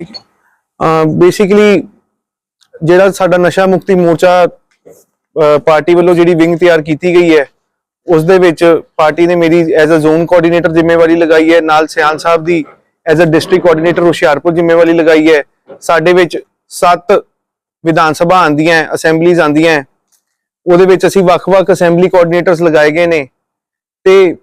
ਠੀਕ ਹੈ। ਬੇਸਿਕਲੀ ਜਿਹੜਾ ਸਾਡਾ ਨਸ਼ਾ ਮੁਕਤੀ ਮੋਰਚਾ ਪਾਰਟੀ ਵੱਲੋਂ ਜਿਹੜੀ ਵਿੰਗ ਤਿਆਰ ਕੀਤੀ ਗਈ ਹੈ ਉਸ ਦੇ ਵਿੱਚ ਪਾਰਟੀ ਨੇ ਮੇਰੀ ਐਜ਼ ਅ ਜ਼ੋਨ ਕੋਆਰਡੀਨੇਟਰ ਜ਼ਿੰਮੇਵਾਰੀ ਲਗਾਈ ਹੈ, ਨਾਲ ਸਿਆਲ ਸਾਹਿਬ ਦੀ as a district coordinator Hoshiarpur ਜ਼ਿੰਮੇਵਾਰੀ ਲਗਾਈ ਹੈ। ਸਾਡੇ ਵਿੱਚ 7 ਵਿਧਾਨ ਸਭਾ ਆਂਦੀਆਂ ਅਸੈਂਬਲੀਜ਼ ਆਂਦੀਆਂ ਉਹਦੇ ਵਿੱਚ ਅਸੀਂ ਵੱਖ-ਵੱਖ ਅਸੈਂਬਲੀ ਕੋਆਰਡੀਨੇਟਰਸ ਲਗਾਏ ਗਏ ਨੇ ਤੇ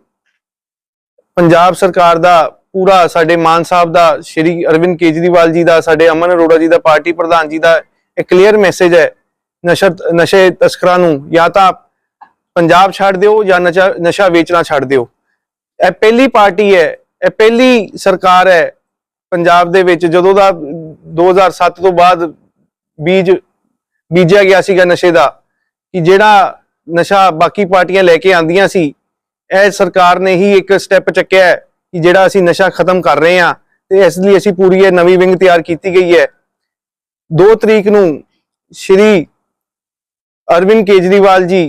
ਪੰਜਾਬ ਸਰਕਾਰ ਦਾ ਪੂਰਾ ਸਾਡੇ ਮਾਨ ਸਾਹਿਬ ਦਾ, ਸ਼੍ਰੀ ਅਰਵਿੰਦ ਕੇਜਰੀਵਾਲ ਜੀ ਦਾ, ਸਾਡੇ ਅਮਨ ਅਰੋੜਾ ਜੀ ਦਾ, ਪਾਰਟੀ ਪ੍ਰਧਾਨ ਜੀ ਦਾ ਇੱਕ ਕਲੀਅਰ ਮੈਸੇਜ ਹੈ। ਨਸ਼ਾ, ਨਸ਼ੇ ਤਸਕਰਾਂ ਨੂੰ ਜਾਂ ਤਾਂ ਪੰਜਾਬ ਛੱਡ ਦਿਓ ਜਾਂ ਨਸ਼ਾ ਨਸ਼ਾ ਵੇਚਣਾ ਛੱਡ ਦਿਓ। ਇਹ ਪਹਿਲੀ ਪਾਰਟੀ ਹੈ, ਇਹ ਪਹਿਲੀ ਸਰਕਾਰ ਹੈ ਪੰਜਾਬ ਦੇ ਵਿੱਚ। ਜਦੋਂ ਦਾ 2007 ਤੋਂ ਬਾਅਦ ਬੀਜ ਬੀਜਿਆ ਗਿਆ ਸੀਗਾ ਨਸ਼ੇ ਦਾ, ਕਿ ਜਿਹੜਾ ਨਸ਼ਾ ਬਾਕੀ ਪਾਰਟੀਆਂ ਲੈ ਕੇ ਆਂਦੀਆਂ ਸੀ, ਇਹ ਸਰਕਾਰ ਨੇ ਹੀ ਇੱਕ ਸਟੈਪ ਚੱਕਿਆ ਹੈ। ਕਿ ਜਿਹੜਾ ਅਸੀਂ ਨਸ਼ਾ ਖਤਮ ਕਰ ਰਹੇ ਹਾਂ ਤੇ ਇਸ ਲਈ ਅਸੀਂ ਪੂਰੀ ਇਹ ਨਵੀਂ ਵਿੰਗ ਤਿਆਰ ਕੀਤੀ ਗਈ ਹੈ। 2 ਤਰੀਕ ਨੂੰ ਸ਼੍ਰੀ ਅਰਵਿੰਦ ਕੇਜਰੀਵਾਲ ਜੀ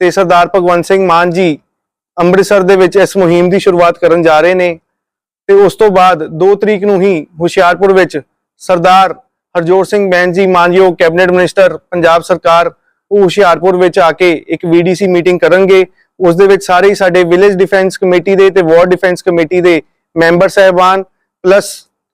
ਤੇ ਸਰਦਾਰ ਭਗਵੰਤ ਸਿੰਘ ਮਾਨ ਜੀ ਅੰਮ੍ਰਿਤਸਰ ਦੇ ਵਿੱਚ ਇਸ ਮੁਹਿੰਮ ਦੀ ਸ਼ੁਰੂਆਤ ਕਰਨ ਜਾ ਰਹੇ ਨੇ ਤੇ ਉਸ ਤੋਂ ਬਾਅਦ 2 ਤਰੀਕ ਨੂੰ ਹੀ ਹੁਸ਼ਿਆਰਪੁਰ ਵਿੱਚ ਸਰਦਾਰ ਹਰਜੋਤ ਸਿੰਘ ਬੈਂਸ ਜੀ ਮਾਨਯੋਗ ਕੈਬਨਿਟ ਮਿਨਿਸਟਰ, ਪੰਜਾਬ ਸਰਕਾਰ ਉਹ ਹੁਸ਼ਿਆਰਪੁਰ ਵਿੱਚ ਆ ਕੇ ਇੱਕ ਵੀਡੀਸੀ ਮੀਟਿੰਗ ਕਰਨਗੇ ਉਸ ਦੇ ਵਿੱਚ ਸਾਰੇ ਹੀ ਸਾਡੇ ਵਿਲੇਜ ਡਿਫੈਂਸ ਕਮੇਟੀ ਦੇ ਤੇ ਵਾਰਡ ਡਿਫੈਂਸ ਕਮੇਟੀ ਦੇ ਮੈਂਬਰ ਸਹਿਬਾਨ ਪਲੱਸ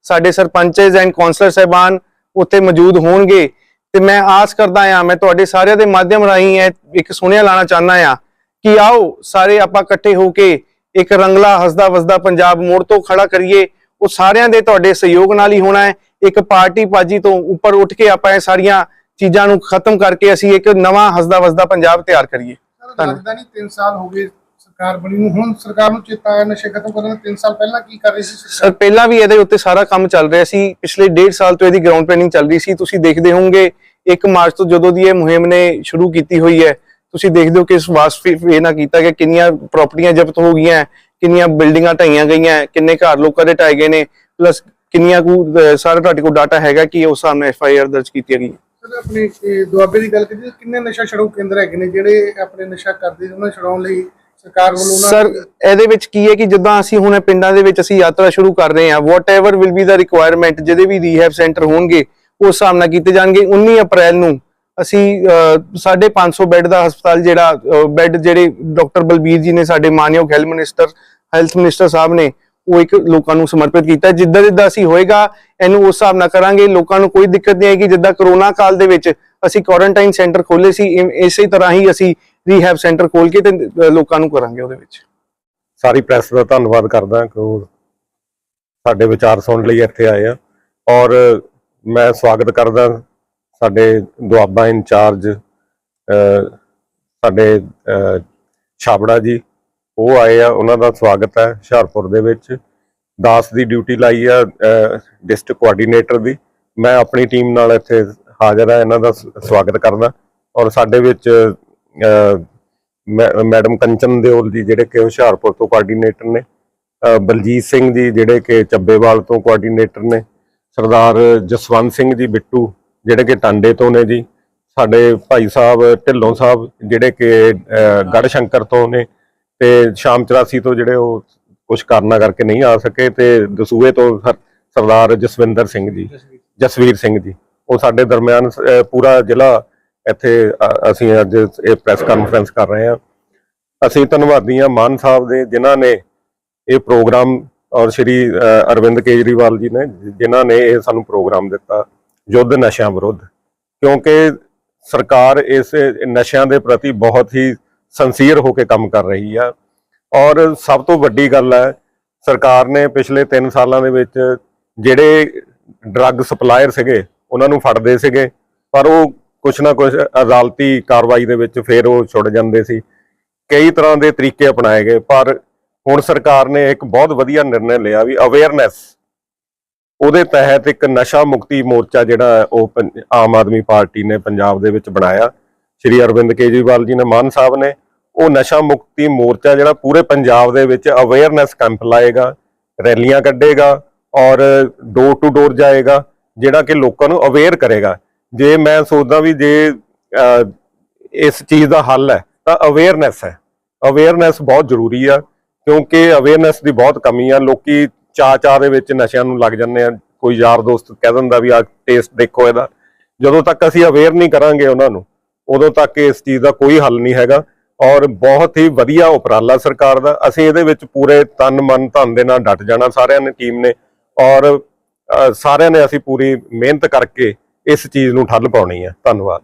ਸਾਡੇ ਸਰਪੰਚਸ ਐਂਡ ਕਾਉਂਸਲਰ ਸਹਿਬਾਨ ਉੱਥੇ ਮੌਜੂਦ ਹੋਣਗੇ। ਤੇ ਮੈਂ ਆਸ ਕਰਦਾ ਹਾਂ, ਮੈਂ ਤੁਹਾਡੇ ਸਾਰਿਆਂ ਦੇ ਮਾਧਿਅਮ ਰਾਹੀਂ ਇਹ ਇੱਕ ਸੁਨੇਹਾ ਲਾਣਾ ਚਾਹੁੰਦਾ ਹਾਂ ਕਿ ਆਓ ਸਾਰੇ ਆਪਾਂ ਇਕੱਠੇ ਹੋ ਕੇ ਇੱਕ ਰੰਗਲਾ, ਹੱਸਦਾ ਵਸਦਾ ਪੰਜਾਬ ਮੋੜ ਤੋਂ ਖੜਾ ਕਰੀਏ। ਉਹ ਸਾਰਿਆਂ ਦੇ ਤੁਹਾਡੇ ਸਹਿਯੋਗ ਨਾਲ ਹੀ ਹੋਣਾ ਹੈ। ਇੱਕ ਪਾਰਟੀ ਬਾਜੀ ਤੋਂ ਉੱਪਰ ਉੱਠ ਕੇ ਆਪਾਂ ਇਹ ਸਾਰੀਆਂ ਚੀਜ਼ਾਂ ਨੂੰ ਖਤਮ ਕਰਕੇ ਅਸੀਂ ਇੱਕ ਨਵਾਂ ਹੱਸਦਾ ਵਸਦਾ ਪੰਜਾਬ ਤਿਆਰ ਕਰੀਏ। ਲੱਗਦਾ ਨਹੀਂ 3 ਸਾਲ ਹੋ ਗਏ ਸਰਕਾਰ ਬਣੀ ਨੂੰ। ਹੁਣ ਸਰਕਾਰ ਨੂੰ ਚੇਤਾ ਆਇਆ ਨਸ਼ੇ ਖਤਮ ਕਰਨ ਦੇ 3 ਸਾਲ ਪਹਿਲਾਂ ਕੀ ਕਰ ਰਹੀ ਸੀ ਸਰਕਾਰ? ਸਰ ਪਹਿਲਾਂ ਵੀ ਇਹਦੇ ਉੱਤੇ ਸਾਰਾ ਕੰਮ ਚੱਲ ਰਿਹਾ ਸੀ। ਪਿਛਲੇ 1.5 ਸਾਲ ਤੋਂ ਇਹਦੀ ਗਰਾਊਂਡ ਪਲੈਨਿੰਗ ਚੱਲ ਰਹੀ ਸੀ। ਤੁਸੀਂ ਦੇਖਦੇ ਹੋਵੋਗੇ 1 ਮਾਰਚ ਤੋਂ ਜਦੋਂ ਦੀ ਇਹ ਮੁਹਿੰਮ ਨੇ ਸ਼ੁਰੂ ਕੀਤੀ ਹੋਈ ਹੈ ਤੁਸੀਂ ਦੇਖਦੇ ਹੋ ਕਿ ਇਸ ਵਾਸਫ ਇਹ ਨਾ ਕੀਤਾ ਕਿ ਕਿੰਨੀਆਂ ਪ੍ਰਾਪਰਟੀਆਂ ਜ਼ਬਤ ਹੋ ਗਈਆਂ ਕਿੰਨੀਆਂ ਬਿਲਡਿੰਗਾਂ ਢਾਈਆਂ ਗਈਆਂ ਕਿੰਨੇ ਘਰ ਲੋਕਾਂ ਦੇ ਢਾਏ ਗਏ ਨੇ ਪਲੱਸ ਕਿੰਨੀਆਂ ਕੁ ਸਾਰਾ ਤੁਹਾਡੇ ਕੋਲ ਡਾਟਾ ਹੈਗਾ ਕਿ ਉਸ ਸਾਹਮਣੇ ਐਫ ਆਈ ਆਰ ਦਰਜ ਕੀਤੀ ਗਈ ਸਰ ਆਪਣੇ ਇਹ ਦੁਆਬੇ ਦੀ ਗੱਲ ਕਰੀਏ ਕਿੰਨੇ ਨਸ਼ਾ ਛਡਾਊ ਕੇਂਦਰ ਹੈਗੇ ਨੇ ਜਿਹੜੇ ਆਪਣੇ ਨਸ਼ਾ ਕਰਦੇ ਨੇ ਉਹਨਾਂ ਨੂੰ ਛਡਾਉਣ ਲਈ ਸਰਕਾਰ ਵੱਲੋਂ ਉਹਨਾਂ ਸਰ ਇਹਦੇ ਵਿੱਚ ਕੀ ਹੈ ਕਿ ਜਿੱਦਾਂ ਅਸੀਂ ਹੁਣ ਇਹ ਪਿੰਡਾਂ ਦੇ ਵਿੱਚ ਅਸੀਂ ਯਾਤਰਾ ਸ਼ੁਰੂ ਕਰ ਰਹੇ ਹਾਂ what will be the requirement ਜਿਹਦੇ ਵੀ ਰੀਹੈਬ ਸੈਂਟਰ ਹੋਣਗੇ ਉਸ ਹਿਸਾਬ ਨਾਲ ਕੀਤੇ ਜਾਣਗੇ। 19 ਅਪ੍ਰੈਲ ਨੂੰ ਅਸੀਂ ਅਹ, 550 ਬੈੱਡ ਦਾ ਹਸਪਤਾਲ ਜਿਹੜਾ ਬੈੱਡ ਜਿਹੜੇ ਡਾਕਟਰ ਬਲਬੀਰ ਜੀ ਨੇ ਸਾਡੇ ਮਾਨਯੋਗ health minister health minister Sahib ਨੇ ਉਹ ਇੱਕ ਲੋਕਾਂ ਨੂੰ ਸਮਰਪਿਤ ਕੀਤਾ ਜਿੱਦਾਂ ਜਿੱਦਾਂ ਅਸੀਂ ਹੋਏਗਾ ਇਹਨੂੰ ਉਸ ਹਿਸਾਬ ਨਾਲ ਕਰਾਂਗੇ। ਲੋਕਾਂ ਨੂੰ ਕੋਈ ਦਿੱਕਤ ਨਹੀਂ ਆਏਗੀ। ਜਿੱਦਾਂ ਕਰੋਨਾ ਕਾਲ ਦੇ ਵਿੱਚ ਅਸੀਂ ਕੁਆਰੰਟਾਈਨ ਸੈਂਟਰ ਖੋਲੇ ਸੀ ਇਸੇ ਤਰ੍ਹਾਂ ਹੀ ਅਸੀਂ ਰੀਹੈਬ ਸੈਂਟਰ ਖੋਲ ਕੇ ਤੇ ਲੋਕਾਂ ਨੂੰ ਕਰਾਂਗੇ ਉਹਦੇ ਵਿੱਚ। ਸਾਰੀ ਪ੍ਰੈਸ ਦਾ ਧੰਨਵਾਦ ਕਰਦਾ ਕਿ ਉਹ ਸਾਡੇ ਵਿਚਾਰ ਸੁਣਨ ਲਈ ਇੱਥੇ ਆਏ ਆ। ਔਰ ਮੈਂ ਸਵਾਗਤ ਕਰਦਾ ਸਾਡੇ ਦੁਆਬਾ ਇੰਚਾਰਜ ਸਾਡੇ ਅਹ, ਛਾਬੜਾ ਜੀ ਉਹ ਆਏ ਆ ਉਹਨਾਂ ਦਾ ਸਵਾਗਤ ਹੈ ਹੁਸ਼ਿਆਰਪੁਰ ਦੇ ਵਿੱਚ। ਦਾਸ ਦੀ ਡਿਊਟੀ ਲਾਈ ਆ ਡਿਸਟ੍ਰਿਕਟ ਕੋਆਰਡੀਨੇਟਰ ਦੀ। ਮੈਂ ਆਪਣੀ ਟੀਮ ਨਾਲ ਇੱਥੇ ਹਾਜ਼ਰ ਆ ਇਹਨਾਂ ਦਾ ਸ- ਸਵਾਗਤ ਕਰਦਾ। ਔਰ ਸਾਡੇ ਵਿੱਚ ਮੈ- ਮੈਡਮ ਕੰਚਨ ਦਿਓਲ ਜੀ ਜਿਹੜੇ ਕਿ ਹੁਸ਼ਿਆਰਪੁਰ ਤੋਂ ਕੋਆਰਡੀਨੇਟਰ ਨੇ। ਬਲਜੀਤ ਸਿੰਘ ਜੀ ਜਿਹੜੇ ਕਿ ਚੱਬੇਵਾਲ ਤੋਂ ਕੋਆਰਡੀਨੇਟਰ ਨੇ। ਸਰਦਾਰ ਜਸਵੰਤ ਸਿੰਘ ਜੀ ਬਿੱਟੂ ਜਿਹੜੇ ਕਿ ਟਾਂਡੇ ਤੋਂ ਨੇ ਜੀ। ਸਾਡੇ ਭਾਈ ਸਾਹਿਬ ਢਿੱਲੋਂ ਸਾਹਿਬ ਜਿਹੜੇ ਕਿ ਅਹ, ਗੜ੍ਹ ਸ਼ੰਕਰ ਤੋਂ ਨੇ। ਤੇ ਸ਼ਾਮ 84 ਤੋਂ ਜਿਹੜੇ ਉਹ ਕੁਝ ਕਾਰਨਾਂ ਕਰਕੇ ਨਹੀਂ ਆ ਸਕੇ ਤੇ ਦਸੂਏ ਤੋਂ ਸਰਦਾਰ ਜਸਵਿੰਦਰ ਸਿੰਘ ਜੀ, ਜਸਵੀਰ ਸਿੰਘ ਜੀ, ਉਹ ਸਾਡੇ ਦਰਮਿਆਨ ਪੂਰਾ ਜ਼ਿਲ੍ਹਾ ਇੱਥੇ ਅਸੀਂ ਅੱਜ ਇਹ ਪ੍ਰੈਸ ਕਾਨਫਰੰਸ ਕਰ ਰਹੇ ਹਾਂ। ਅਸੀਂ ਧੰਨਵਾਦੀ ਹਾਂ ਮਾਨ ਸਾਹਿਬ ਦੇ, ਜਿਨ੍ਹਾਂ ਨੇ ਇਹ ਪ੍ਰੋਗਰਾਮ ਔਰ ਸ਼੍ਰੀ ਅਰਵਿੰਦ ਕੇਜਰੀਵਾਲ ਜੀ ਨੇ, ਜਿਨ੍ਹਾਂ ਨੇ ਇਹ ਸਾਨੂੰ ਪ੍ਰੋਗਰਾਮ ਦਿੱਤਾ, ਯੁੱਧ ਨਸ਼ਿਆਂ ਵਿਰੁੱਧ। ਕਿਉਂਕਿ ਸਰਕਾਰ ਇਸ ਨਸ਼ਿਆਂ ਦੇ ਪ੍ਰਤੀ ਬਹੁਤ ਹੀ ਸੰਸੀਅਰ ਹੋ ਕੇ ਕੰਮ ਕਰ ਰਹੀ ਆ। ਔਰ ਸਭ ਤੋਂ ਵੱਡੀ ਗੱਲ ਹੈ, ਸਰਕਾਰ ਨੇ ਪਿਛਲੇ 3 ਸਾਲਾਂ ਦੇ ਵਿੱਚ ਜਿਹੜੇ ਡਰੱਗ ਸਪਲਾਇਰ ਸੀਗੇ, ਉਹਨਾਂ ਨੂੰ ਫੜਦੇ ਸੀਗੇ, ਪਰ ਉਹ ਕੁਛ ਨਾ ਕੁਛ ਅਦਾਲਤੀ ਕਾਰਵਾਈ ਦੇ ਵਿੱਚ ਫੇਰ ਉਹ ਛੁੱਟ ਜਾਂਦੇ ਸੀ। ਕਈ ਤਰ੍ਹਾਂ ਦੇ ਤਰੀਕੇ ਅਪਣਾਏ ਗਏ, ਪਰ ਹੁਣ ਸਰਕਾਰ ਨੇ ਇੱਕ ਬਹੁਤ ਵਧੀਆ ਨਿਰਣੈ ਲਿਆ ਵੀ ਅਵੇਅਰਨੈਸ ਉਹਦੇ ਤਹਿਤ ਇੱਕ ਨਸ਼ਾ ਮੁਕਤੀ ਮੋਰਚਾ ਜਿਹੜਾ ਉਹ ਪੰ- ਆਮ ਆਦਮੀ ਪਾਰਟੀ ਨੇ ਪੰਜਾਬ ਦੇ ਵਿੱਚ ਬਣਾਇਆ। ਸ਼੍ਰੀ ਅਰਵਿੰਦ ਕੇਜਰੀਵਾਲ ਜੀ ਨੇ ਮਾਨ ਸਾਹਿਬ ਨੇ, ਉਹ ਨਸ਼ਾ ਮੁਕਤੀ ਮੋਰਚਾ ਜਿਹੜਾ ਪੂਰੇ ਪੰਜਾਬ ਦੇ ਵਿੱਚ ਅਵੇਅਰਨੈਸ ਕੈਂਪ ਲਾਏਗਾ, ਰੈਲੀਆਂ ਕੱਢੇਗਾ ਔਰ ਡੋਰ ਟੂ ਡੋਰ ਜਾਏਗਾ, ਜਿਹੜਾ ਕਿ ਲੋਕਾਂ ਨੂੰ ਅਵੇਅਰ ਕਰੇਗਾ। ਜੇ ਮੈਂ ਸੋਚਦਾ ਵੀ ਜੇ ਇਸ ਚੀਜ਼ ਦਾ ਹੱਲ ਹੈ, ਤਾਂ ਅਵੇਅਰਨੈਸ ਹੈ। ਅਵੇਅਰਨੈਸ ਬਹੁਤ ਜ਼ਰੂਰੀ ਆ, ਕਿਉਂਕਿ ਅਵੇਅਰਨੈਸ ਦੀ ਬਹੁਤ ਕਮੀ ਆ। ਲੋਕੀ ਚਾ ਚਾ ਦੇ ਵਿੱਚ ਨਸ਼ਿਆਂ ਨੂੰ ਲੱਗ ਜਾਂਦੇ ਆ। ਕੋਈ ਯਾਰ ਦੋਸਤ ਕਹਿ ਦਿੰਦਾ ਵੀ ਆ ਟੇਸਟ ਦੇਖੋ ਇਹਦਾ। ਜਦੋਂ ਤੱਕ ਅਸੀਂ ਅਵੇਅਰ ਨਹੀਂ ਕਰਾਂਗੇ ਉਹਨਾਂ ਨੂੰ ਉਦੋਂ ਤੱਕ ਇਸ ਚੀਜ਼ ਦਾ ਕੋਈ ਹੱਲ ਨਹੀਂ ਹੈਗਾ ਔਰ ਬਹੁਤ ਹੀ ਵਧੀਆ ਉਪਰਾਲਾ ਸਰਕਾਰ ਦਾ। ਅਸੀਂ ਇਹਦੇ ਵਿੱਚ ਪੂਰੇ ਤਨ, ਮਨ, ਧਨ ਦੇ ਨਾਲ ਡਟ ਜਾਣਾ ਸਾਰਿਆਂ ਨੇ ਟੀਮ ਨੇ ਔਰ ਸਾਰਿਆਂ ਨੇ ਅਸੀਂ ਪੂਰੀ ਮਿਹਨਤ ਕਰਕੇ ਇਸ ਚੀਜ਼ ਨੂੰ ਠੱਲ ਪਾਉਣੀ ਹੈ। ਧੰਨਵਾਦ।